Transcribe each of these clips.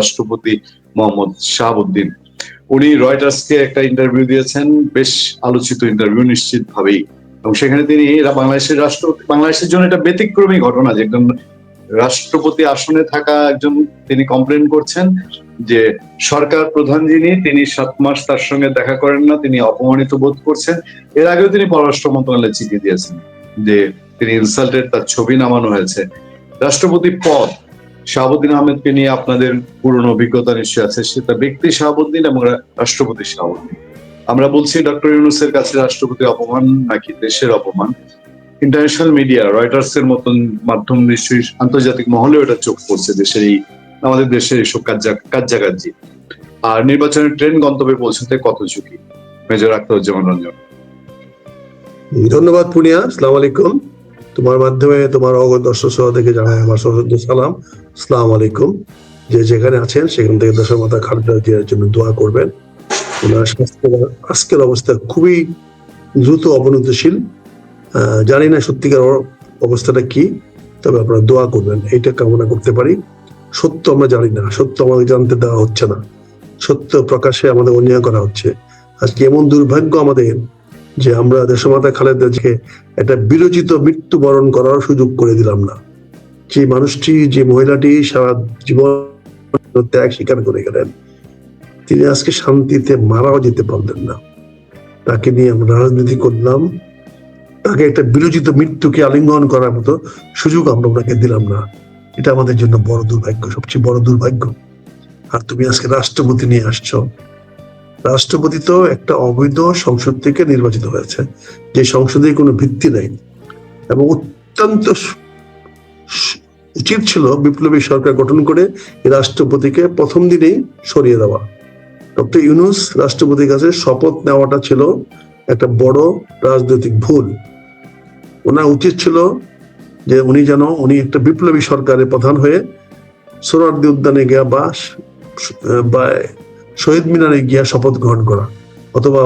রাষ্ট্রপতি মোহাম্মদ শাহাবুদ্দিন। উনি রয়টার্সকে একটা ইন্টারভিউ দিয়েছেন, বেশ আলোচিত ইন্টারভিউ নিশ্চিত ভাবেই এবং সেখানে তিনি বাংলাদেশের রাষ্ট্রপতি বাংলাদেশের জন্য এটা ব্যতিক্রমী ঘটনা যে একজন রাষ্ট্রপতি আসনে থাকা একজন তিনি কমপ্লেন করছেন যে সরকার প্রধান যিনি, তিনি সাত মাস তার সঙ্গে দেখা করেন না, তিনি অপমানিত বোধ করছেন। এর আগেও তিনি পররাষ্ট্র মন্ত্রণালয়ে চিঠি দিয়েছেন যে তিনি ইনসাল্টেড তার ছবি নামানো হয়েছে। রাষ্ট্রপতি পদ শাহাবুদ্দিন আহমেদকে নিয়ে আপনাদের পুরনো অভিজ্ঞতা নিশ্চয় আছে। সেটা ব্যক্তি শাহাবুদ্দিন এবং রাষ্ট্রপতি শাহাবুদ্দিন। আমরা বলছি ডক্টর ইউনুসের কাছে রাষ্ট্রপতি অপমান নাকি দেশের অপমান? ইন্টারন্যাশনাল মিডিয়া রয়টার্স এর মতন মাধ্যম নিশ্চয়ই আন্তর্জাতিক মহলেও এটা চোখ পড়ছে দেশের এই আমাদের দেশের এইসব কাজ্জাকাজ্জি আর নির্বাচনের ট্রেন গন্তব্যে পৌঁছাতে কত ঝুঁকি? মেজর আখতারুজ্জামান রঞ্জন। ধন্যবাদ, পুনিয়া। সালাম আলাইকুম। তোমার মাধ্যমে তোমার অগত দর্শক সহদেরকে জানাই আমার সশস্ত্র সালাম। সালাম আলাইকুম। যে যেখানে আছেন, সেখান থেকে দর্শক মাথা খালেদা জিয়ার জন্য দোয়া করবেন। ওনার স্বাস্থ্যের আজকের অবস্থা খুবই দ্রুত অবনতিশীল। জানি না সত্যিকার অবস্থাটা কি, তবে আপনারা দোয়া করবেন। এইটা কামনা করতে পারি। সত্য আমরা জানি না, সত্য আমাদের জানতে দেওয়া হচ্ছে না। সত্য প্রকাশে আমাদের অন্যায় করা হচ্ছে। আজকে এমন দুর্ভাগ্য আমাদের যে আমরা দেশমাতা খালেদাকে একটা বিরোচিত মৃত্যুবরণ করার সুযোগ করে দিলাম না। যে মানুষটি, যে মহিলাটি সারা জীবন ত্যাগ স্বীকার করে গেলেন, তিনি আজকে শান্তিতে মারাও যেতে পারলেন না। তাকে নিয়ে আমরা রাজনীতি করলাম। তাকে একটা বিরোচিত মৃত্যুকে আলিঙ্গন করার মতো সুযোগ আমরা ওনাকে দিলাম না। এটা আমাদের জন্য বড় দুর্ভাগ্য, সবচেয়ে বড় দুর্ভাগ্য। আর তুমি আজকে রাষ্ট্রপতি নিয়ে আসছো। রাষ্ট্রপতি তো একটা অবৈধ সংসদ থেকে নির্বাচিত হয়েছে। যে সংসদে কোনো ভিত্তি নেই। এবং অত্যন্ত উচিত ছিল বিপ্লবী সরকার গঠন করে রাষ্ট্রপতিকে প্রথম দিনেই সরিয়ে দেওয়া। ডক্টর ইউনুস রাষ্ট্রপতির কাছে শপথ নেওয়াটা ছিল একটা বড় রাজনৈতিক ভুল। ওনার উচিত ছিল যে উনি যেন, উনি একটা বিপ্লবী সরকারের প্রধান হয়ে সোহরাওয়ার্দী উদ্যানে গিয়া বা শহীদ মিনারে গিয়া শপথ গ্রহণ করা, অথবা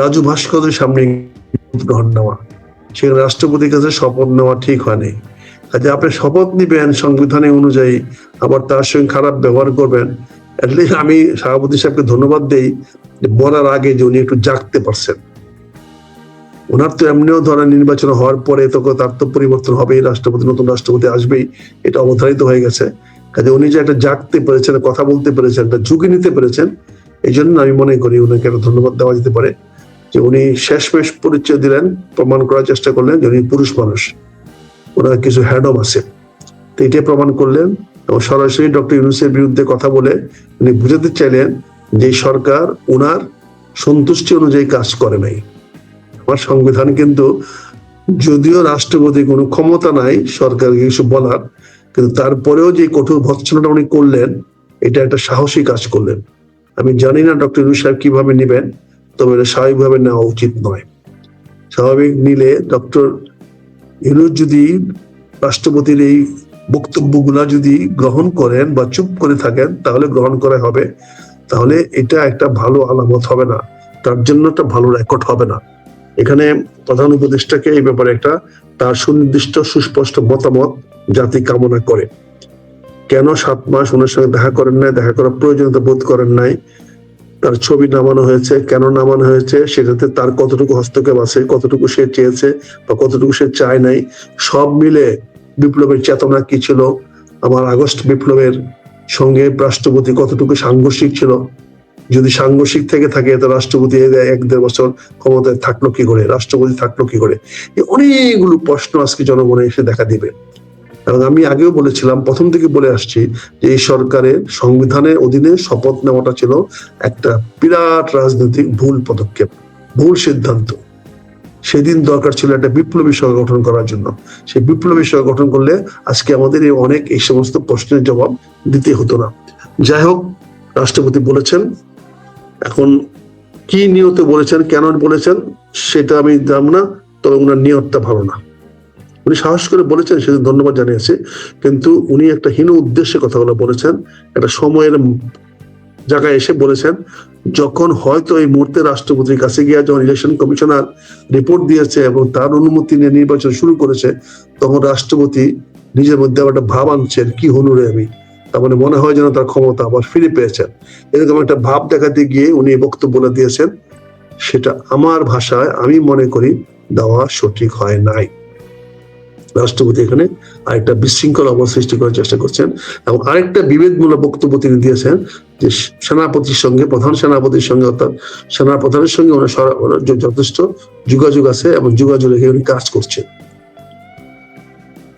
রাজু ভাস্করের সামনে শপথ গ্রহণ নেওয়া। সেখানে রাষ্ট্রপতির কাছে শপথ নেওয়া ঠিক হয়নি। কাজে আপনি শপথ নিবেন সংবিধানে অনুযায়ী, আবার তার সঙ্গে খারাপ ব্যবহার করবেন। অ্যাটলিস্ট আমি সভাপতি সাহেবকে ধন্যবাদ দেই মরার আগে যে উনি একটু জাগতে পারছেন। ওনার তো এমনিও ধরেন নির্বাচন হওয়ার পরে তো তার তো পরিবর্তন হবেই, রাষ্ট্রপতি, নতুন রাষ্ট্রপতি আসবেই, এটা অবধারিত হয়ে গেছে। কাজে উনি যে একটা জাগতে পেরেছেন, কথা বলতে পেরেছেন, একটা ঝুঁকি নিতে পেরেছেন এই জন্য আমি মনে করি ওনাকে একটা ধন্যবাদ দেওয়া যেতে পারে যে উনি শেষমেশ পরিচয় দিলেন, প্রমাণ করার চেষ্টা করলেন যে উনি পুরুষ মানুষ। ওনার কিছু হ্যাডম আছে। তো এটাই প্রমাণ করলেন এবং সরাসরি ডক্টর ইউনুসের বিরুদ্ধে কথা বলে উনি বুঝাতে চাইলেন যে সরকার ওনার সন্তুষ্টি অনুযায়ী কাজ করে নাই। আমার সংবিধান কিন্তু যদিও রাষ্ট্রপতি কোনো ক্ষমতা নাই, সরকারকে কিছু বলার, কিন্তু তারপরেও যে কঠোর ভৎসনাটা উনি করলেন, এটা একটা সাহসী কাজ করলেন। আমি জানি না ডক্টর ইউনুস সাহেব কীভাবে নেবেন, তবে এটা স্বাভাবিকভাবে নেওয়া উচিত নয়। স্বাভাবিক নিলে ডক্টর ইউনুস যদি রাষ্ট্রপতির এই বক্তব্যগুলা যদি গ্রহণ করেন বা চুপ করে থাকেন, তাহলে গ্রহণ করা হবে। তাহলে এটা একটা ভালো আলামত হবে না। তার জন্য একটা ভালো রেকর্ড হবে না। এখানে প্রধান উপদেষ্টাকে এই ব্যাপারে একটা তার সুনির্দিষ্ট সুস্পষ্ট মতামত জাতি কামনা করে। কেন সাত মাস ওনার সঙ্গে দেখা করেন নাই, দেখা করার প্রয়োজনীয়তা বোধ করেন নাই? তার ছবি নামানো হয়েছে, কেন নামানো হয়েছে, সেটাতে তার কতটুকু হস্তক্ষেপ আছে, কতটুকু সে চেয়েছে বা কতটুকু সে চায় নাই, সব মিলে বিপ্লবের চেতনা কি ছিল? আমার আগস্ট বিপ্লবের সঙ্গে রাষ্ট্রপতি কতটুকু সাংঘর্ষিক ছিল? যদি সাংঘর্ষিক থেকে থাকে, তো রাষ্ট্রপতি এক দেড় বছর ক্ষমতায় থাকল কি করে? রাষ্ট্রপতি থাকল কি করে? অনেকগুলো প্রশ্ন আজকে জনগণে এসে দেখা দিবে। এবং আমি আগেও বলেছিলাম, প্রথম থেকে বলে আসছি যে এই সরকারের সংবিধানের অধীনে শপথ নেওয়াটা ছিল একটা বিরাট রাজনৈতিক ভুল পদক্ষেপ, ভুল সিদ্ধান্ত। সেদিন দরকার ছিল একটা বিপ্লবী সরকার গঠন করার জন্য। সেই বিপ্লবী সরকার গঠন করলে আজকে আমাদের এই অনেক এই সমস্ত প্রশ্নের জবাব দিতে হতো না। যাই হোক, রাষ্ট্রপতি বলেছেন, এখন কি নিয়তে বলেছেন, কেন বলেছেন, সেটা আমি জানব না, তবে ওনার নিয়তটা ভালো না। উনি সাহস করে বলেছেন সেদিন ধন্যবাদ জানিয়েছে। কিন্তু উনি একটা হীন উদ্দেশ্যে কথাগুলো বলেছেন, একটা সময়ের জায়গায় এসে বলেছেন, যখন হয়তো এই মুহূর্তে রাষ্ট্রপতির কাছে গিয়ে যখন ইলেকশন কমিশনার রিপোর্ট দিয়েছে এবং তার অনুমতি নিয়ে নির্বাচন শুরু করেছে, তখন রাষ্ট্রপতি নিজের মধ্যে আবার একটা ভাব আনছেন, কি হলো রে আমি? তার মানে মনে হয় যেন তার ক্ষমতা আবার ফিরে পেয়েছেন। এরকম একটা ভাব দেখাতে গিয়ে উনি বক্তব্য বলে দিয়েছেন, সেটা আমার ভাষায় আমি মনে করি দেওয়া সঠিক হয় নাই। রাষ্ট্রপতি এখানে আরেকটা বিশৃঙ্খল অবস্থা সৃষ্টি করার চেষ্টা করছেন এবং আরেকটা বিভেদমূলক বক্তব্য তিনি দিয়েছেন যে সেনাপতির সঙ্গে, প্রধান সেনাপতির সঙ্গে অর্থাৎ সেনা প্রধানের সঙ্গে ওনার যথেষ্ট যোগাযোগ আছে এবং যোগাযোগ রেখে উনি কাজ করছেন।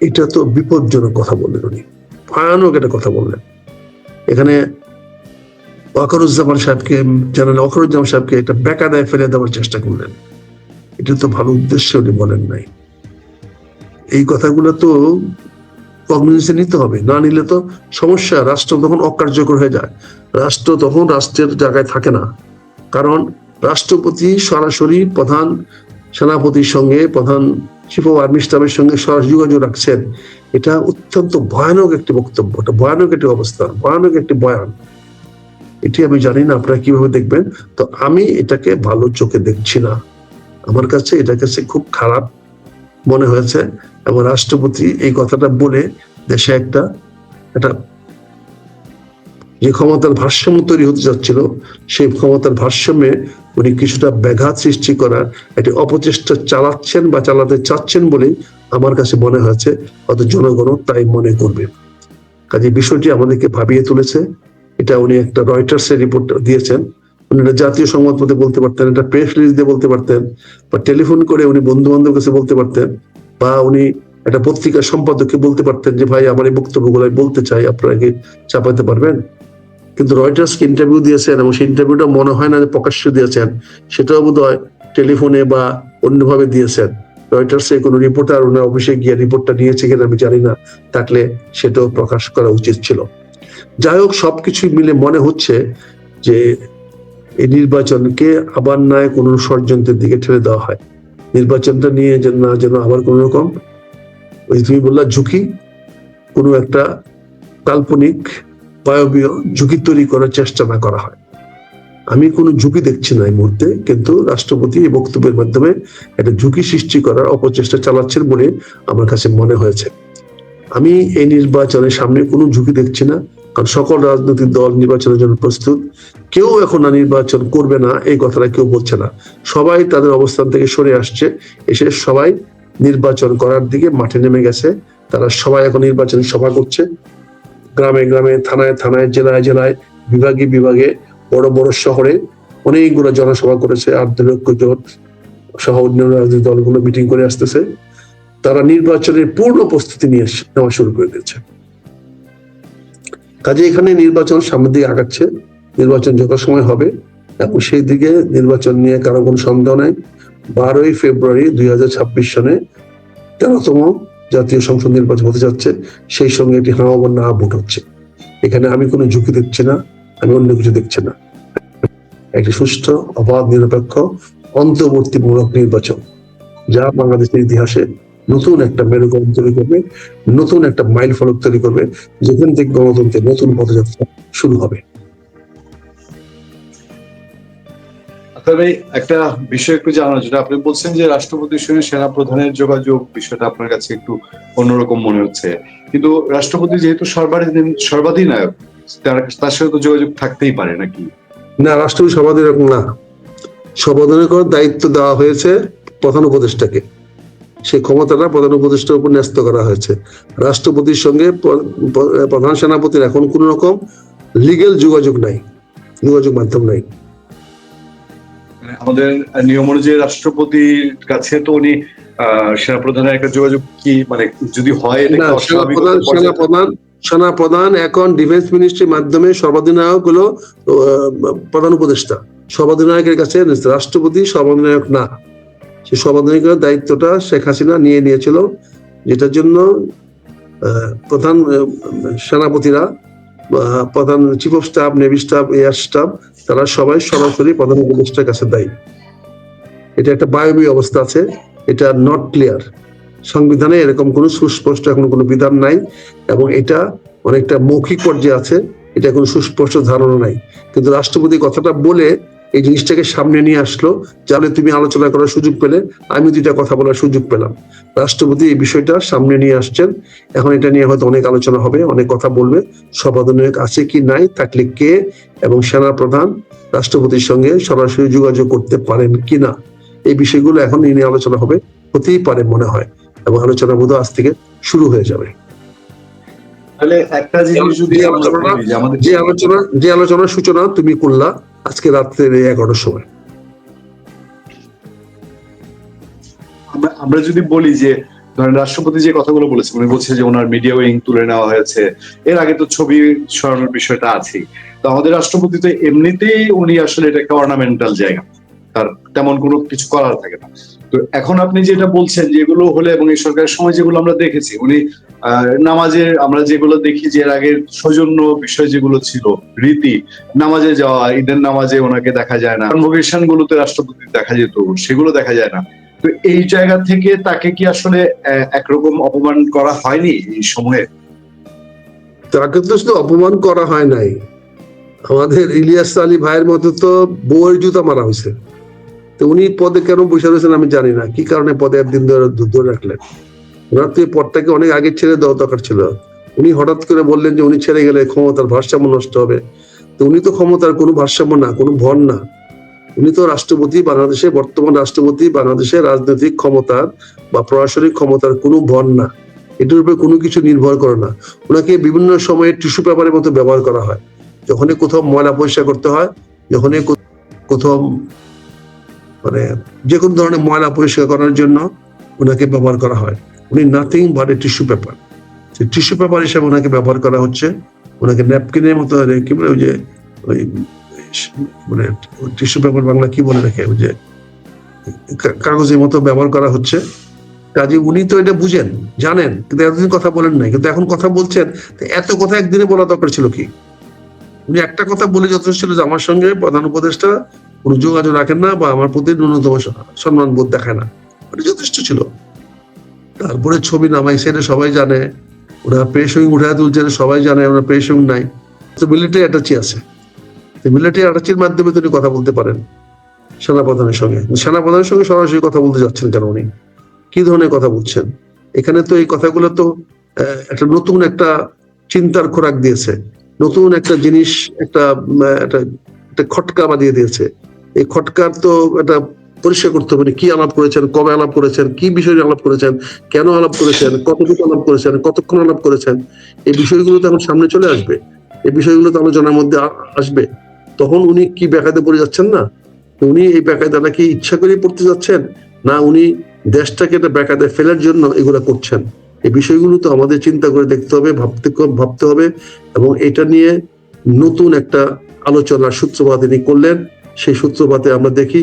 এটা তো বিপজ্জনক কথা বললেন উনি। ভয়ানক একটা কথা বললেন। এখানে ওয়াকারুজ্জামান সাহেবকে জানান ওয়াকারুজ্জামান সাহেবকে একটা বেকাদায় ফেলে দেওয়ার চেষ্টা করলেন। এটা তো ভালো উদ্দেশ্যে উনি বলেন নাই। এই কথাগুলো তো কগনিজে নিতে হবে। না নিলে তো সমস্যা। রাষ্ট্র তখন অকার্যকর হয়ে যায়। রাষ্ট্র তখন রাষ্ট্রের জায়গায় থাকে না। কারণ রাষ্ট্রপতি সরাসরি প্রধান সেনাপতির সঙ্গে, প্রধান চিফ অফ আর্মি স্টাফের সঙ্গে সরাসরি যোগাযোগ রাখছেন। এটা অত্যন্ত ভয়ানক একটি বক্তব্য। এটা ভয়ানক একটি অবস্থা। ভয়ানক একটি বয়ান। এটি আমি জানি না, আপনারা কীভাবে দেখবেন? তো আমি এটাকে ভালো চোখে দেখছি না। আমার কাছে এটা কাছে খুব খারাপ মনে হয়েছে। এবং রাষ্ট্রপতি এই কথাটা বলে দেশে একটা একটা যে ক্ষমতার ভারসাম্য তৈরি হতে যাচ্ছিল, সেই ক্ষমতার ভারসাম্যে উনি কিছুটা ব্যাঘাত সৃষ্টি করার একটি অপচেষ্টা চালাচ্ছেন বা চালাতে চাচ্ছেন বলেই আমার কাছে মনে হয়েছে অত জনগণও তাই মনে করবে। কাজে বিষয়টি আমাদেরকে ভাবিয়ে তুলেছে। এটা উনি একটা রয়টার্স এর রিপোর্ট দিয়েছেন। উনি এটা জাতীয় সংবাদপত্রে বলতে পারতেন এটা প্রেস রিলিজ দিয়ে বলতে পারতেন বা টেলিফোন করে উনি বন্ধু বান্ধব কাছে বলতে পারতেন বা উনি একটা পত্রিকার সম্পাদককে বলতে পারতেন যে, ভাই, আমার এই বক্তব্যগুলো বলতে চাই, আপনারা কি চাপাতে পারবেন? কিন্তু রয়টার্সকে ইন্টারভিউ দিয়েছেন এবং সেই ইন্টারভিউটা মনে হয় না যে প্রকাশ্যে দিয়েছেন, সেটাও বোধ হয় টেলিফোনে বা অন্যভাবে দিয়েছেন। রয়টার্স কোনো রিপোর্টার ওনার অফিসে গিয়ে রিপোর্টটা নিয়েছে কিনা আমি জানি না, থাকলে সেটাও প্রকাশ করা উচিত ছিল। যাই হোক সবকিছু মিলে মনে হচ্ছে যে, এই নির্বাচনকে আবার নয় কোনো ষড়যন্ত্রের দিকে ঠেলে দেওয়া হয়। নির্বাচনটা নিয়ে যেন না, যেন আবার কোন রকম ওই তুমি বললা ঝুঁকি, কোনো একটা কাল্পনিক বায়বীয় ঝুঁকি তৈরি করার চেষ্টা না করা হয়। আমি কোনো ঝুঁকি দেখছি না এই মুহূর্তে, কিন্তু রাষ্ট্রপতি এই বক্তব্যের মাধ্যমে একটা ঝুঁকি সৃষ্টি করার অপচেষ্টা চালাচ্ছেন বলে আমার কাছে মনে হয়েছে। আমি এই নির্বাচনের সামনে কোনো ঝুঁকি দেখছি না কারণ সকল রাজনৈতিক দল নির্বাচনের জন্য প্রস্তুত। কেউ এখন না নির্বাচন করবে না, এই কথাটা কেউ বলছে না। সবাই তাদের অবস্থান থেকে সরে আসছে, এসে সবাই নির্বাচন করার দিকে মাঠে নেমে গেছে। তারা সবাই এখন নির্বাচনী সভা করছে। গ্রামে গ্রামে, থানায় থানায়, জেলায় জেলায়, বিভাগে বিভাগে, বড় বড় শহরে অনেকগুলো জনসভা করেছে আট দুই লক্ষ জন সহ অন্য রাজনৈতিক দলগুলো মিটিং করে আসতেছে। তারা নির্বাচনের পূর্ণ প্রস্তুতি নিয়ে নেওয়া শুরু করে দিয়েছে। কাজে এখানে নির্বাচন সামনের দিকে আগাচ্ছে। নির্বাচন যত সময় হবে এবং সেই দিকে নির্বাচন নিয়ে কারও কোনো সন্দেহ নাই। বারোই ফেব্রুয়ারি দুই হাজার ছাব্বিশ সনে তেরোতম জাতীয় সংসদ নির্বাচন হতে যাচ্ছে। সেই সঙ্গে একটি হাওয়া বা না ভোট হচ্ছে। এখানে আমি কোনো ঝুঁকি দেখছি না, আমি অন্য কিছু দেখছি না। একটি সুষ্ঠু, অবাধ, নিরপেক্ষ, অন্তর্বর্তীমূলক নির্বাচন, যা বাংলাদেশের ইতিহাসে নতুন একটা মেরুকরণ তৈরি করবে নতুন একটা মাইল ফলক তৈরি করবে যেখান থেকে গণতন্ত্রের নতুন পদযাত্রা শুরু হবে। তবে একটা বিষয় একটু জানানো যেটা আপনি বলছেন যে রাষ্ট্রপতির সঙ্গে সেনা প্রধানের যোগাযোগ বিষয়টা আপনার কাছে একটু অন্যরকম মনে হচ্ছে। কিন্তু রাষ্ট্রপতি যেহেতু সর্বাধিক সর্বাধিনায়ক তার তার সাথে তো যোগাযোগ থাকতেই পারে নাকি? না রাষ্ট্রপতি এরকম না। করার দায়িত্ব দেওয়া হয়েছে প্রধান উপদেষ্টাকে। সেই ক্ষমতাটা প্রধান উপদেষ্টার উপর ন্যস্ত করা হয়েছে। রাষ্ট্রপতির সঙ্গে প্র- প্র- প্রধান সেনাপতির এখন কোন রকম লিগেল যোগাযোগ নাই যোগাযোগ মাধ্যম নাই। আমাদের নিয়ম অনুযায়ী রাষ্ট্রপতির কাছে তো উনি আহ সেনা একটা যোগাযোগ কি মানে যদি হয় এটা না কি সেনা অস্বাভাবিক প্রধান পর্যায়ে- সেনা প্রধান সেনা প্রধান এখন ডিফেন্স মিনিস্ট্রির মাধ্যমে সর্বাধিনায়ক হলো প্রধান উপদেষ্টা। সর্বাধিনায়কের কাছে রাষ্ট্রপতি সর্বাধিনায়ক না। সে সর্বাধিনায়কের দায়িত্বটা শেখ হাসিনা নিয়ে নিয়েছিল, যেটার জন্য প্রধান সেনাপতিরা প্রধান chief of staff navy staff air staff তারা সবাই সরাসরি প্রধান উপদেষ্টার কাছে দায়ী। এটা একটা বায়বীয় অবস্থা আছে, এটা নট ক্লিয়ার সংবিধানে এরকম কোনো সুস্পষ্ট এখন কোনো বিধান নাই, এবং এটা অনেকটা মৌখিক পর্যায়ে আছে, এটা কোনো সুস্পষ্ট ধারণা নাই। কিন্তু রাষ্ট্রপতি কথাটা বলে এই জিনিসটাকে সামনে নিয়ে আসলো যাহলে তুমি আলোচনা করার সুযোগ পেলে আমি দুইটা কথা বলার সুযোগ পেলাম। রাষ্ট্রপতি এই বিষয়টা সামনে নিয়ে আসছেন। এখন এটা নিয়ে হয়তো অনেক আলোচনা হবে অনেক কথা বলবে। সভাধনায়ক আছে কি নাই থাকলে কে এবং সেনা প্রধান রাষ্ট্রপতির সঙ্গে সরাসরি যোগাযোগ করতে পারেন কিনা এই বিষয়গুলো এখন নিয়ে আলোচনা হবে হতেই পারে মনে হয় এবং আলোচনা বোধ আজ থেকে শুরু হয়ে যাবে। তাহলে একটা জিনিস যদি যে আলোচনা- যে যে আলোচনা যে আলোচনার সূচনা তুমি করলা আজকে রাত্রে এগারোটার সময়। আমরা আমরা যদি বলি যে, ধরেন রাষ্ট্রপতি যে কথাগুলো বলেছে উনি বলছে যে ওনার মিডিয়া উইং তুলে নেওয়া হয়েছে। এর আগে তো ছবি সরানোর বিষয়টা আছে তো আমাদের রাষ্ট্রপতি তো এমনিতেই উনি আসলে এটা একটা অর্নামেন্টাল জায়গা। তার তেমন কোনো কিছু করার থাকে না। তো এখন আপনি যেটা বলছেন যেগুলো হলে এবং এই সরকারের সময় যেগুলো আমরা দেখেছি, উনি নামাজের আমরা যেগুলো দেখি যে এর আগের সৌজন্য বিষয় যেগুলো ছিল, রীতি, নামাজে যাওয়া, ঈদের নামাজে ওনাকে দেখা যায় না কনভোকেশন গুলোতে রাষ্ট্রপতি দেখা যেত, সেগুলো দেখা যায় না। তো এই জায়গা থেকে তাকে কি আসলে একরকম অপমান করা হয়নি এই সময়ে? তাকে তো শুধু অপমান করা হয় নাই। আমাদের ইলিয়াস আলী ভাইয়ের মতো তো বউয়ের জুতা মারা হয়েছে। তো উনি পদে কেন বসে রয়েছেন আমি জানি না। কি কারণে পদে একদিন ধরে ধরে রাখলেন? ওনার তো এই পদটাকে অনেক আগে ছেড়ে দেওয়া দরকার ছিল। উনি হঠাৎ করে বললেন যে উনি ছেড়ে গেলে ক্ষমতার ভারসাম্য নষ্ট হবে। তো উনি তো ক্ষমতার কোনো ভারসাম্য না, কোনো ভর না। উনি তো রাষ্ট্রপতি বাংলাদেশে, বর্তমান রাষ্ট্রপতি বাংলাদেশের রাজনৈতিক ক্ষমতার বা প্রশাসনিক ক্ষমতার কোনো ভর না। এটার উপরে কোনো কিছু নির্ভর করে না। ওনাকে বিভিন্ন সময়ে টিস্যু পেপারের মতো ব্যবহার করা হয়। যখনই কোথাও ময়লা পরিষ্কার করতে হয়, যখনই কোথাও মানে যে কোনো ধরনের ময়লা পরিষ্কার করার জন্য ওনাকে ব্যবহার করা হয়। উনি nothing but a tissue paper সেই টিস্যু পেপার হিসাবে ওনাকে ব্যবহার করা হচ্ছে। ওনাকে ন্যাপকিনের মতো কি বলে ওই যে, ওই মানে টিস্যু পেপার বাংলা কি বলে রেখে ওই যে কাগজের মতো ব্যবহার করা হচ্ছে। কাজে উনি তো এটা বুঝেন, জানেন, কিন্তু এতদিন কথা বলেন নাই। কিন্তু এখন কথা বলছেন এত কথা একদিনে বলা দরকার ছিল কি? উনি একটা কথা বলে যথেষ্ট ছিল যে আমার সঙ্গে প্রধান উপদেষ্টা কোনো যোগাযোগ রাখেন না বা আমার প্রতি ন্যূনতম সম্মান বোধ দেখায় না। এটা যথেষ্ট ছিল। তারপরে ছবি নামাই সেটা সবাই জানে। ওরা প্রেস উঠায় তুলছে সবাই জানে, ওরা প্রেস নাই। তো মিলিটারি অ্যাটাচি আছে। মিলিটারি অ্যাটাচির মাধ্যমে তিনি কথা বলতে পারেন সেনাপ্রধানের সঙ্গে। সেনাপ্রধানের সঙ্গে সরাসরি কথা বলতে যাচ্ছেন কেন উনি? কি ধরনের কথা বলছেন? এখানে তো এই কথাগুলো তো একটা নতুন একটা চিন্তার খোরাক দিয়েছে। নতুন একটা জিনিস একটা একটা খটকা বাঁধিয়ে দিয়েছে। এই খটকার তো একটা পরিষ্কার করতে হবে কি আলাপ করেছেন, কবে আলাপ করেছেন, কি বিষয়ে আলাপ করেছেন, কেন আলাপ করেছেন, কতটুকু আলাপ করেছেন, কতক্ষণ আলাপ করেছেন, এই বিষয়গুলো তো এখন সামনে চলে আসবে। এই বিষয়গুলো তো আলোচনার মধ্যে আসবে। তখন উনি কি ব্যাকাতে পড়ে যাচ্ছেন না? উনি এই ব্যাকায়দাটা কি ইচ্ছা করে পড়তে যাচ্ছেন? না উনি দেশটাকে একটা ব্যাকাতে ফেলার জন্য এগুলো করছেন? এই বিষয়গুলো তো আমাদের চিন্তা করে দেখতে হবে, ভাবতে ভাবতে হবে এবং এটা নিয়ে নতুন একটা আলোচনার সূত্রপাত তিনি করলেন। সেই সূত্রপাতে আমরা দেখি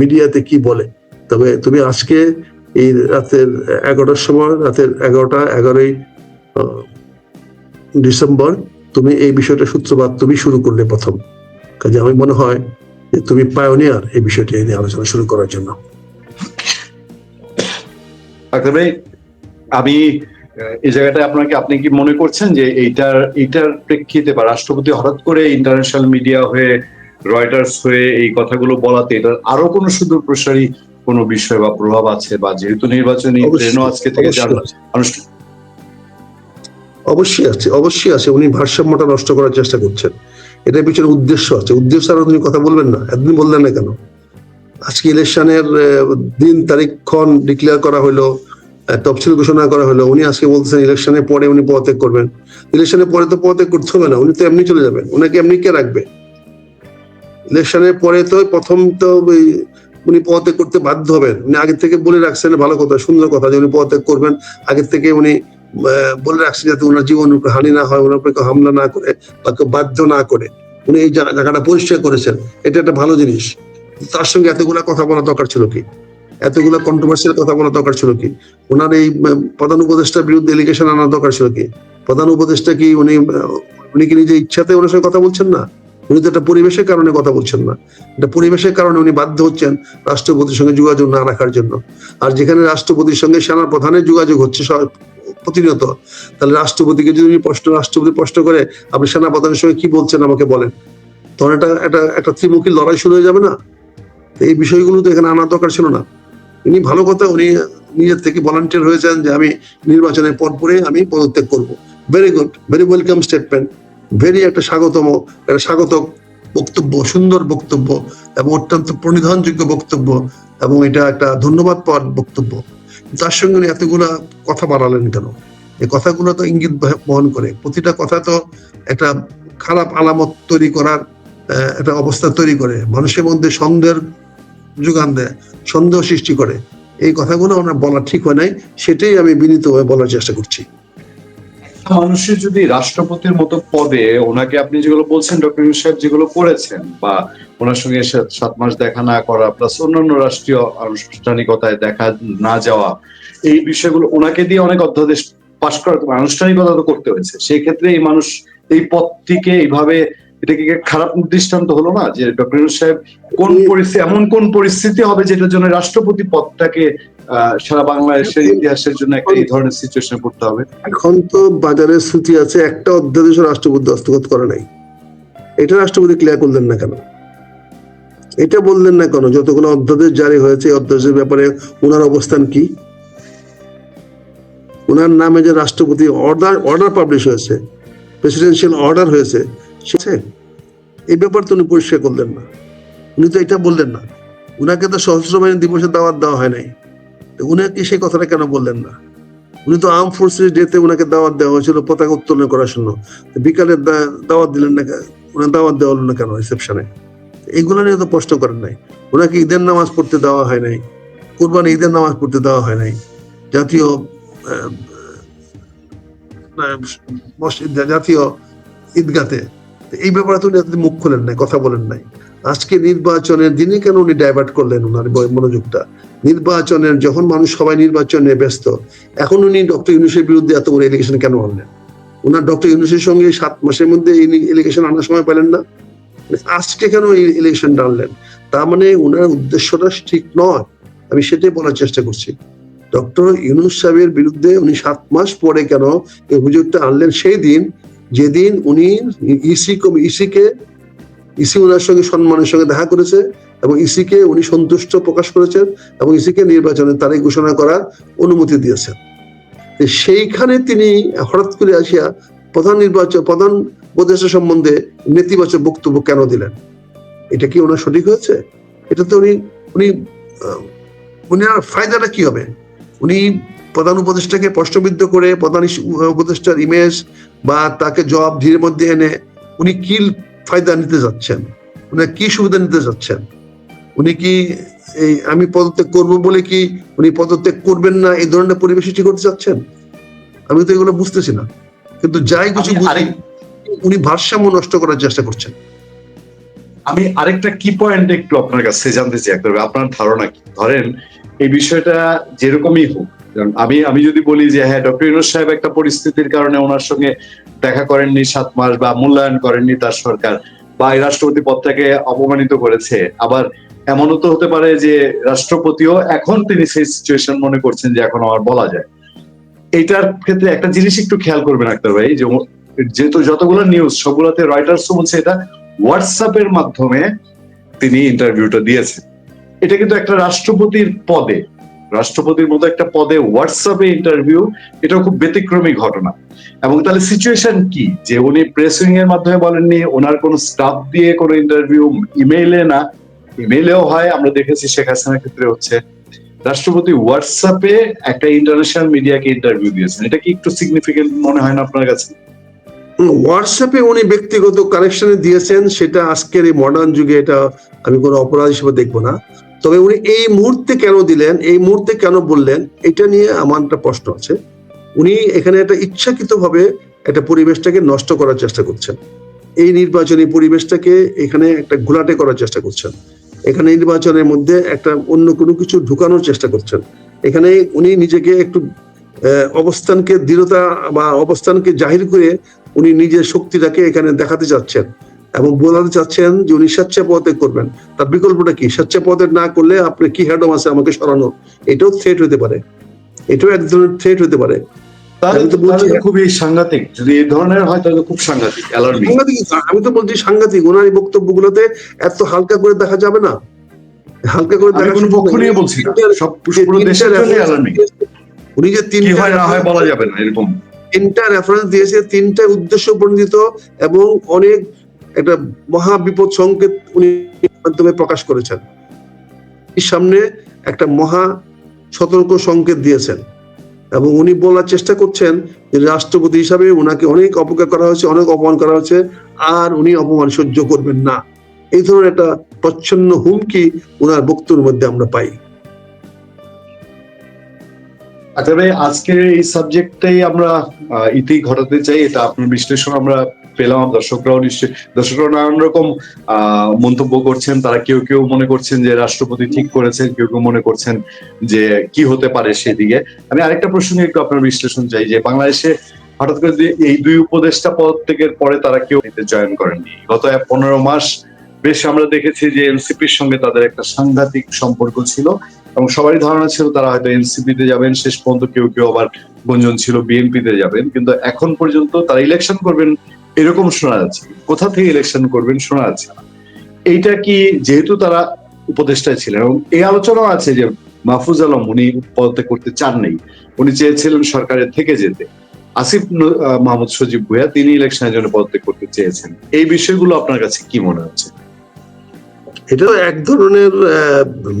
মিডিয়াতে কি বলে। তবে তুমি আজকে এই রাতের এগারোটার সময়, রাতের এগারোটা, এগারোই ডিসেম্বর, তুমি এই বিষয়টা সূত্রপাত তুমি শুরু করলে প্রথম। কাজে আমি মনে হয় যে তুমি পায়োনিয়ার এই বিষয়টি নিয়ে আলোচনা শুরু করার জন্য। আমি এই জায়গাটায় আপনাকে, আপনি কি মনে করছেন যে এইটার এইটার প্রেক্ষিতে বা রাষ্ট্রপতি হঠাৎ করে ইন্টারন্যাশনাল মিডিয়া হয়ে রয়টার্স হয়ে এই কথাগুলো বলাতে এটার আরও কোনো সুদূর প্রসারী কোনো বিষয় বা প্রভাব আছে বা যেহেতু নির্বাচনী ট্রেনও আজকে থেকে অবশ্যই আছে। অবশ্যই আছে অবশ্যই আছে উনি ভারসাম্যটা নষ্ট করার চেষ্টা করছেন। এটার পিছনে উদ্দেশ্য আছে। উদ্দেশ্য আর তুমি কথা বলবেন না একদিন বললেন না কেন? আজকে ইলেকশনের দিন তারিখক্ষণ ডিক্লেয়ার করা হলো তফসিল ঘোষণা করা হলো উনি আজকে বলতেছেন ইলেকশনের পরে উনি পদত্যাগ করবেন। ইলেকশনের পরে তো পদত্যাগ করতে হবে না উনি তো এমনি চলে যাবেন ওনাকে এমনি কে রাখবে? ইলেকশনের পরে তো প্রথম তো ওই উনি পদত্যাগ করতে বাধ্য হবেন। উনি আগে থেকে বলে রাখছেন, ভালো কথা, সুন্দর কথা যে উনি পদত্যাগ করবেন। আগের থেকে উনি বলে রাখছেন যাতে ওনার জীবন হানি না হয়, ওনার উপরে কেউ হামলা না করে বা কেউ বাধ্য না করে। উনি এই জায়গা- জায়গাটা পরিষ্কার করেছেন। এটা একটা ভালো জিনিস। তার সঙ্গে এতগুলা কথা বলা দরকার ছিল কি? এতগুলা কন্ট্রোভার্সিয়াল কথা বলা দরকার ছিল কি? ওনার এই প্রধান উপদেষ্টার বিরুদ্ধে এলিগেশন আনার দরকার ছিল কি? প্রধান উপদেষ্টা কি উনি উনি কি নিজে ইচ্ছাতে ওনার সঙ্গে কথা বলছেন না? উনি তো একটা পরিবেশের কারণে কথা বলছেন না। এটা পরিবেশের কারণে উনি বাধ্য হচ্ছেন রাষ্ট্রপতির সঙ্গে যোগাযোগ না রাখার জন্য। আর যেখানে রাষ্ট্রপতির সঙ্গে সেনা প্রধানের যোগাযোগ হচ্ছে প্রতিনিয়ত, তাহলে রাষ্ট্রপতিকে যদি উনি প্রশ্ন, রাষ্ট্রপতি প্রশ্ন করে, আপনি সেনা প্রধানের সঙ্গে কি বলছেন আমাকে বলেন? তখন এটা একটা একটা ত্রিমুখী লড়াই শুরু হয়ে যাবে না? এই বিষয়গুলো তো এখানে আনা দরকার ছিল না। উনি ভালো কথা, উনি নিজের থেকে ভলান্টিয়ার হয়েছেন যে আমি নির্বাচনের পর পরে আমি পদত্যাগ করব। Very good very welcome statement very একটা স্বাগতম, একটা স্বাগত বক্তব্য, সুন্দর বক্তব্য এবং অত্যন্ত প্রণিধানযোগ্য বক্তব্য এবং এটা একটা ধন্যবাদ পাওয়ার বক্তব্য। তার সঙ্গে এতগুলা কথা বাড়ালেন কেন? এই কথাগুলো তো ইঙ্গিত বহন করে। প্রতিটা কথা তো একটা খারাপ আলামত তৈরি করার একটা অবস্থা তৈরি করে। মানুষের মধ্যে সন্দেহের যোগান দেয়, সন্দেহ সৃষ্টি করে। এই কথাগুলো আমরা বলা ঠিক হয় নাই, সেটাই আমি বিনীতভাবে বলার চেষ্টা করছি। মানুষের যদি রাষ্ট্রপতির মতো পদে ওনাকে আপনি যেগুলো বলছেন ডক্টর সাহেব যেগুলো করেছেন বা ওনার সঙ্গে সাত মাস দেখা না করা প্লাস অন্যান্য রাষ্ট্রীয় আনুষ্ঠানিকতায় দেখা না যাওয়া এই বিষয়গুলো ওনাকে দিয়ে অনেক অধ্যাদেশ পাশ করা আনুষ্ঠানিকতা তো করতে হয়েছে। সেই ক্ষেত্রে এই মানুষ এই পদটিকে এইভাবে এটা কি খারাপ দৃষ্টান্ত হলো না? যে ডক্টর সাহেব কোন পরিস্থিতি এমন কোন পরিস্থিতি হবে যেটার জন্য রাষ্ট্রপতি পদটাকে সারা বাংলাদেশের ইতিহাসের জন্য একটা এই ধরনের সিচুয়েশনে পড়তে হবে। এখন তো বাজারে আছে একটা অধ্যাদেশ রাষ্ট্রপতি হস্তগত করে নাই। এটা রাষ্ট্রপতি ক্লিয়ার করলেন না কেন? এটা বললেন না কেন? যতগুলো অধ্যাদেশ জারি হয়েছে এই অধ্যাদেশের ব্যাপারে ওনার অবস্থান কি? ওনার নামে যে রাষ্ট্রপতি অর্ডার অর্ডার পাবলিশ হয়েছে প্রেসিডেন্সিয়াল অর্ডার হয়েছে সে এই ব্যাপার তো উনি পরিষ্কার করলেন না। উনি তো এটা বললেন না। উনাকে তো সশস্ত্র বাহিনী দিবসের দাওয়াত দেওয়া হয় নাই। উনাকে সেই কথাটা কেন বললেন না? উনি তো আর্ম ফোর্সেস ডেতে ওনাকে দাওয়াত দেওয়া হয়েছিল, পতাকা উত্তোলন করার জন্য। বিকালে দাওয়াত দিলেন না? ওনার দাওয়াত দেওয়া হলো না কেন রিসেপশনে এইগুলো নিয়ে তো প্রশ্ন করেন নাই। ওনাকে ঈদের নামাজ পড়তে দেওয়া হয় নাই, কোরবানি ঈদের নামাজ পড়তে দেওয়া হয় নাই। জাতীয় মসজিদ, জাতীয় ঈদগাতে। এই ব্যাপারে তো উনি মুখ খোলেন নাই, কথা বলেন নাই। আজকে নির্বাচনের দিনে কেন উনি ডাইভার্ট করলেন ওনার মনোযোগটা? নির্বাচনের যখন মানুষ সবাই নির্বাচনে ব্যস্ত, এখন উনি ডক্টর ইউনুসের বিরুদ্ধে এত বড় এলিগেশন কেন আনলেন? ওনার ডক্টর ইউনুসের সঙ্গে সাত মাসের মধ্যে এলিগেশন আনার সময় পেলেন না? মানে আজকে কেন এই এলিগেশনটা আনলেন? তার মানে ওনার উদ্দেশ্যটা ঠিক নয়। আমি সেটাই বলার চেষ্টা করছি। ডক্টর ইউনুস সাহেবের বিরুদ্ধে উনি সাত মাস পরে কেন এই অভিযোগটা আনলেন? সেই দিন, যেদিন উনি ইসি ইসিকে ইসি ওনার সঙ্গে সম্মানের সঙ্গে দেখা করেছে এবং ইসিকে উনি সন্তুষ্ট প্রকাশ করেছেন এবং ইসিকে নির্বাচনের তারিখ ঘোষণা করার অনুমতি দিয়েছেন। সেইখানে তিনি হঠাৎ করে আসিয়া প্রধান নির্বাচন, প্রধান উপদেষ্টা সম্বন্ধে নেতিবাচক বক্তব্য কেন দিলেন? এটা কি ওনার সঠিক হয়েছে? এটা তো উনি উনি উনার ফায়দাটা কি হবে? উনি প্রধান উপদেষ্টাকে প্রশ্নবিদ্ধ করে প্রধান উপদেষ্টার ইমেজ বা তাকে জবাব ধীরে মধ্যে এনে উনি কি ফায়দা নিতে যাচ্ছেন। উনি কি সুবিধা নিতে যাচ্ছেন? উনি কি এই আমি পদত্যাগ করব বলে কি উনি পদত্যাগ করবেন না এই ধরনের পরিবেশ সৃষ্টি করতে চাচ্ছেন আমি তো এগুলো বুঝতেছি না। কিন্তু যাই কিছু বুঝি, উনি ভারসাম্য নষ্ট করার চেষ্টা করছেন। আমি আরেকটা কি পয়েন্ট একটু আপনার কাছে জানতে চাই আপনার ধারণা কি? ধরেন এই বিষয়টা যেরকমই হোক আমি আমি যদি বলি যে হ্যাঁ ডক্টর ইউনুস সাহেব একটা পরিস্থিতির কারণে ওনার সঙ্গে দেখা করেননি সাত মাস বা মূল্যায়ন করেননি তার সরকার বা এই রাষ্ট্রপতি পদটাকে অপমানিত করেছে। আবার এমনও তো হতে পারে যে রাষ্ট্রপতিও এখন তিনি সেই সিচুয়েশন মনে করছেন যে এখন আমার বলা যায়। এইটার ক্ষেত্রে একটা জিনিস একটু খেয়াল করবেন আক্তার ভাই যেহেতু যতগুলো নিউজ সবগুলোতে রয়টার্সও বলছে এটা হোয়াটসঅ্যাপের মাধ্যমে তিনি ইন্টারভিউটা দিয়েছেন। এটা কিন্তু একটা রাষ্ট্রপতির পদে রাষ্ট্রপতির মতো একটা পদে হোয়াটসঅ্যাপে ইন্টারভিউ এটা খুব ব্যতিক্রমী ঘটনা। এবং তাহলে সিচুয়েশন কি? যে উনি প্রেস এর মাধ্যমে বলেননি, ওনার কোনো স্টাফ দিয়ে কোনো ইন্টারভিউ ইমেইলে না। ইমেইলেও হয়, আমরা দেখেছি শেখ হাসিনার ক্ষেত্রে হচ্ছে। রাষ্ট্রপতি হোয়াটসঅ্যাপে একটা ইন্টারন্যাশনাল মিডিয়াকে ইন্টারভিউ দিয়েছেন। এটা কি একটু সিগনিফিকেন্ট মনে হয় না আপনার কাছে? হোয়াটসঅ্যাপে উনি ব্যক্তিগত কানেকশনে দিয়েছেন, সেটা আজকের এই মডার্ন যুগে এটা আমি কোনো অপরাধ হিসেবে দেখব না। তবে উনি এই মুহূর্তে কেন দিলেন, এই মুহূর্তে কেন বললেন, এটা নিয়ে আমার একটা প্রশ্ন আছে। উনি এখানে একটা ইচ্ছাকৃত ভাবে একটা পরিবেশটাকে নষ্ট করার চেষ্টা করছেন। এই নির্বাচনী পরিবেশটাকে এখানে একটা ঘোলাটে করার চেষ্টা করছেন। এখানে নির্বাচনের মধ্যে একটা অন্য কোনো কিছু ঢুকানোর চেষ্টা করছেন। এখানে উনি নিজেকে একটু অবস্থানকে দৃঢ়তা বা অবস্থানকে জাহির করে উনি নিজের শক্তিটাকে এখানে দেখাতে চাচ্ছেন এবং বোঝাতে চাচ্ছেন যে উনি স্বেচ্ছা পদত্যাগ করবেন। তার বিকল্পটা কি? স্বেচ্ছা পদত্যাগ না করলে আপনি কি হ্যাডম আছে আমাকে সরানো? এটাও থ্রেট হতে পারে। এটাও এক ধরনের থ্রেট হতে পারে। আমি তো বলছি খুবই সাংঘাতিক। যদি এই ধরনের হয় তাহলে খুব সাংঘাতিক সাংঘাতিক আমি তো বলছি সাংঘাতিক। ওনার এই বক্তব্যগুলোতে এত হালকা করে দেখা যাবে না। হালকা করে দেখা কোনো পক্ষ নিয়ে বলছি সব পুরো দেশের অ্যালার্মিং উনি যে কি তিনটা হয় না হয় বলা যাবে না এরকম। তিনটা রেফারেন্স দিয়েছে তিনটা উদ্দেশ্য প্রণোদিত এবং অনেক একটা মহা বিপদ সংকেত উনি মাধ্যমে প্রকাশ করেছেন। সামনে একটা মহা সতর্ক সংকেত দিয়েছেন এবং উনি বলার চেষ্টা করছেন যে রাষ্ট্রপতি হিসাবে উনাকে অনেক অপেক্ষা করা হয়েছে, অনেক অপমান করা হয়েছে, আর উনি অপমান সহ্য করবেন না। এই ধরনের একটা প্রচ্ছন্ন হুমকি উনার বক্তব্যের মধ্যে আমরা পাই। আচ্ছা ভাই, আজকের এই সাবজেক্টটাই আমরা ইতি ঘটাতে চাই, এটা আপনার বিশ্লেষণ আমরা পেলাম, দর্শকরাও নিশ্চয়ই দর্শকরা নানান রকম মন্তব্য করছেন। তারা কেউ কেউ মনে করছেন যে রাষ্ট্রপতি ঠিক করেছেন, কেউ কেউ মনে করছেন যে কি হতে পারে সেদিকে। আমি আরেকটা প্রসঙ্গে একটু আপনার বিশ্লেষণ চাই, যে বাংলাদেশে হঠাৎ করে এই দুই উপদেষ্টা পদ থেকে পরে তারা কেউ এতে জয়েন করেননি? গত এক পনেরো মাস বেশ আমরা দেখেছি যে এনসিপির সঙ্গে তাদের একটা সাংঘাতিক সম্পর্ক ছিল এবং সবারই ধারণা ছিল তারা হয়তো এনসিপি তে যাবেন, শেষ পর্যন্ত কেউ কেউ আবার গুঞ্জন ছিল, বিএনপিতে যাবেন। কিন্তু এখন পর্যন্ত তারা ইলেকশন করবেন এরকম শোনা যাচ্ছে। কোথা থেকে ইলেকশন করবেন শোনা যাচ্ছে এইটা কি যেহেতু তারা উপদেষ্টায় ছিলেন এবং এই আলোচনাও আছে যে মাহফুজ আলম উনি পদত্যাগ করতে চান নেই উনি চেয়েছিলেন সরকারের থেকে যেতে। আসিফ মাহমুদ সজীব ভুয়া তিনি ইলেকশনের জন্য পদত্যাগ করতে চেয়েছেন। এই বিষয়গুলো আপনার কাছে কি মনে হচ্ছে? এটা এক ধরনের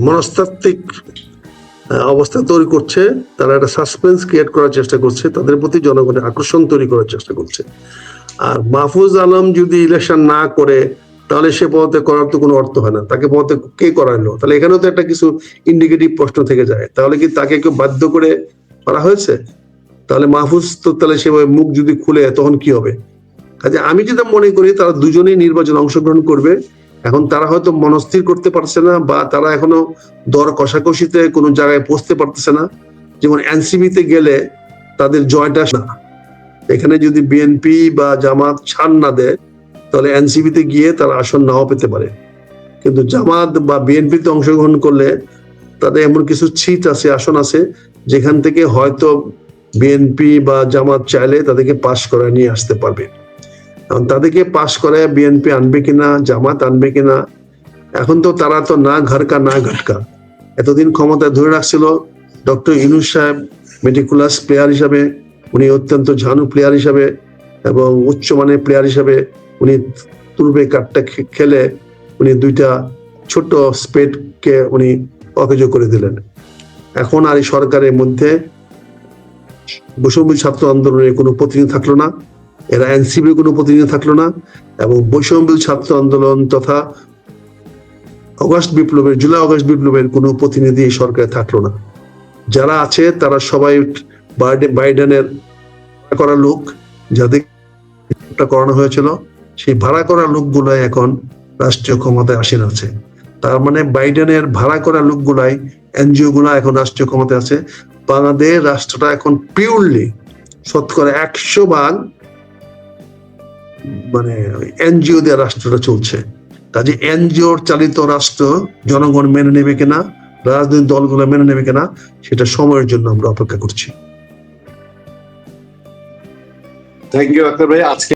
মনস্তাত্ত্বিক অবস্থা তৈরি করছে। তারা একটা সাসপেন্স ক্রিয়েট করার চেষ্টা করছে। তাদের প্রতি জনগণের আকর্ষণ তৈরি করার চেষ্টা করছে। আর মাহফুজ আলম যদি ইলেকশন না করে, তাহলে সে পদে করার তো কোনো অর্থ হয় না। তাকে পদে কে করাইলো তাহলে এখানেও তো একটা কিছু ইন্ডিকেটিভ প্রশ্ন থেকে যায়। তাহলে কি তাকে কেউ বাধ্য করে করা হয়েছে? তাহলে মাহফুজ তো তাহলে সেভাবে মুখ যদি খুলে, তখন কি হবে? কাজে আমি যেটা মনে করি, তারা দুজনেই নির্বাচনে অংশগ্রহণ করবে। এখন তারা হয়তো মনস্থির করতে পারছে না, বা তারা এখনও দর কষাকষিতে কোনো জায়গায় পৌঁছতে পারতেছে না। যেমন এনসিবিতে গেলে তাদের জয়টা না। এখানে যদি বিএনপি বা জামাত ছাড় না দেয়, তাহলে এনসিবিতে গিয়ে তারা আসন নাও পেতে পারে। কিন্তু জামাত বা বিএনপিতে অংশগ্রহণ করলে তাদের এমন কিছু সিট আছে, আসন আছে, যেখান থেকে হয়তো বিএনপি বা জামাত চাইলে তাদেরকে পাশ করে নিয়ে আসতে পারবে। কারণ তাদেরকে পাশ করে বিএনপি আনবে কিনা, জামাত আনবে কিনা, এখন তো তারা তো না ঘরকা না ঘটকা। এতদিন ক্ষমতা ধরে রাখছিল ডক্টর ইনুস সাহেব মেটিকুলাস প্লেয়ার হিসাবে। উনি অত্যন্ত ঝানু প্লেয়ার হিসাবে এবং উচ্চমানের প্লেয়ার হিসাবে উনি তুলবে কাঠটা খেলে উনি দুইটা ছোট স্পেডকে উনি অকেজ করে দিলেন। এখন আর এই সরকারের মধ্যে বৈষম্য ছাত্র আন্দোলনের কোনো প্রতিনিধি থাকল না, এরা এনসিবির কোনো প্রতিনিধি থাকল না এবং বৈষম্য ছাত্র আন্দোলন তথা অগস্ট বিপ্লবের, জুলাই অগস্ট বিপ্লবের কোনো প্রতিনিধি এই সরকারে থাকল না। যারা আছে তারা সবাই বাইডেনের করা লোক যাদের করানো হয়েছিল, সেই ভাড়া করা এখন রাষ্ট্রীয় ক্ষমতায় আছে। তার মানে বাইডেনের ভাড়া করা লোকগুলাই এনজিও গুলা এখন রাষ্ট্রীয় ক্ষমতায় আছে। বাংলাদেশ রাষ্ট্রটা এখন পিওরলি শতকরা একশো ভাগ মানে এনজিও দিয়ে রাষ্ট্রটা চলছে। কাজে এনজিওর চালিত রাষ্ট্র জনগণ মেনে নেবে কিনা, রাজনৈতিক দলগুলো মেনে নেবে কিনা, সেটা সময়ের জন্য আমরা অপেক্ষা করছি। থ্যাংক ইউ আক্তার ভাই আজকে